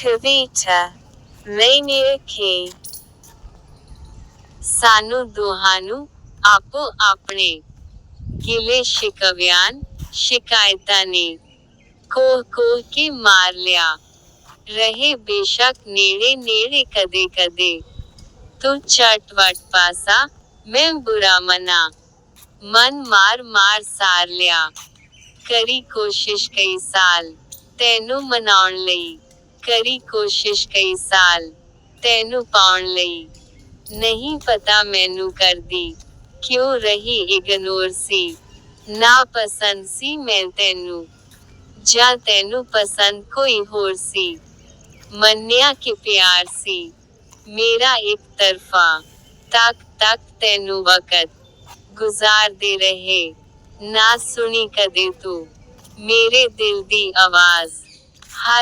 कविता मैंने की સાનું દોહાનું આપો આપણે ગિલે શિકવ્યાન શિકાયતાને કોહ કોહ કે માર લ્યા રહે બેશક નેડે નેડે કદે કદે તો ચટવટ પાસા મેં બુરા મના મન માર માર સાર લ્યા કરી કોશિશ કઈ સાલ તેનું મનાવણ લઈ करी कोशिश कई साल, तेनू पाण ਲਈ नहीं पता मैनू कर दी क्यों रही इग्नोर सी। ना पसंद सी मैं तेनू, जा तेनू पसंद कोई होर सी। मन्या के प्यार सी, मेरा एक तरफा। तक तक तेनू वक्त गुजार दे रहे, ना सुनी कदे तू। मेरे दिल दी आवाज़, हर